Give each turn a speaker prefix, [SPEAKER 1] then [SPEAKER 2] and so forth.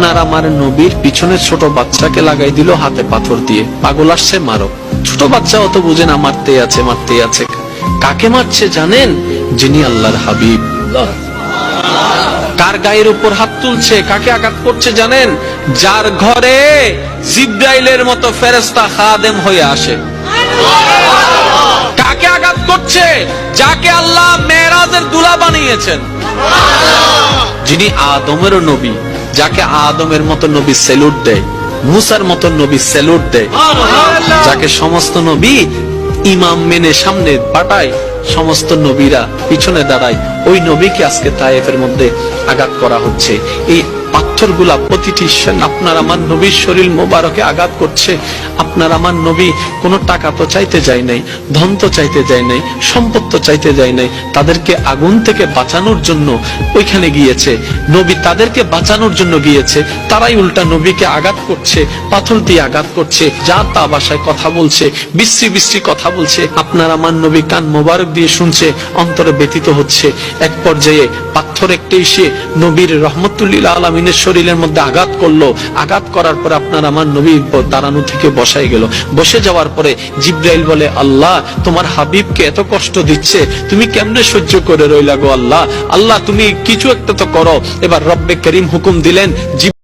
[SPEAKER 1] আপনার আমার নবীর পিছনে ছোট বাচ্চাকে লাগাই দিল হাতে পাথর দিয়ে। পাগল আসছে মারো। ছোট বাচ্চা অত বুঝে না মারতে আছে মারতে আছে। কাকে মারছে জানেন? যিনি আল্লাহর হাবিব। কার গায়ের উপর হাত তুলছে, কাকে আঘাত করছে জানেন? যার ঘরে জিব্রাইলের মতো ফেরেস্তা খাদেম হয়ে আসে। কাকে আঘাত করছে? যাকে আল্লাহ মেরাজের দুলা বানিয়েছেন। যিনি আদমেরও নবী। যাকে আদমের মতো নবী সেলুট দেয় মুসার মতো নবী সেলুট দেয় যাকে সমস্ত নবী ইমাম মেনে সামনে পাঠায় সমস্ত নবীরা পিছনে দাঁড়ায় ওই নবীকে আজকে তায়েফের মধ্যে আঘাত করা হচ্ছে। এই পাথরগুলা প্রতিটি আপনার আমার নবীর শরীর মোবারকে আঘাত করছে। আপনার আমার নবী কোনো টাকা তো চাইতে যায় নাই, ধন তো চাইতে যায় নাই, সম্পদ তো চাইতে যায় নাই। তাদেরকে আগুন থেকে বাঁচানোর জন্য ওইখানে গিয়েছে। নবী তাদেরকে বাঁচানোর জন্য গিয়েছে। তারাই উল্টা নবীকে আঘাত করছে, পাথর দিয়ে আঘাত করছে। যা তা ভাষায় কথা বলছে, বিশ্রী বিশ্রী কথা বলছে। আপনার আমার নবী কান মোবারক দিয়ে শুনছে, অন্তরে ব্যতীত হচ্ছে। এক পর্যায়ে পাথর একটা এসে নবীর রহমতুল্লিল আলমিনের শরীরের মধ্যে আঘাত করল। আঘাত করার পরে আপনার আমার নবী দাঁড়ানো থেকে বসাই গেল। বসে যাওয়ার পরে জিব্রাইল বলে, আল্লাহ, তোমার হাবিবকে এত কষ্ট দিচ্ছে, তুমি কেমনে সহ্য করে রইলা গো আল্লাহ? আল্লাহ, তুমি কিছু একটা তো করো। এবার রব্বে করিম হুকুম দিলেন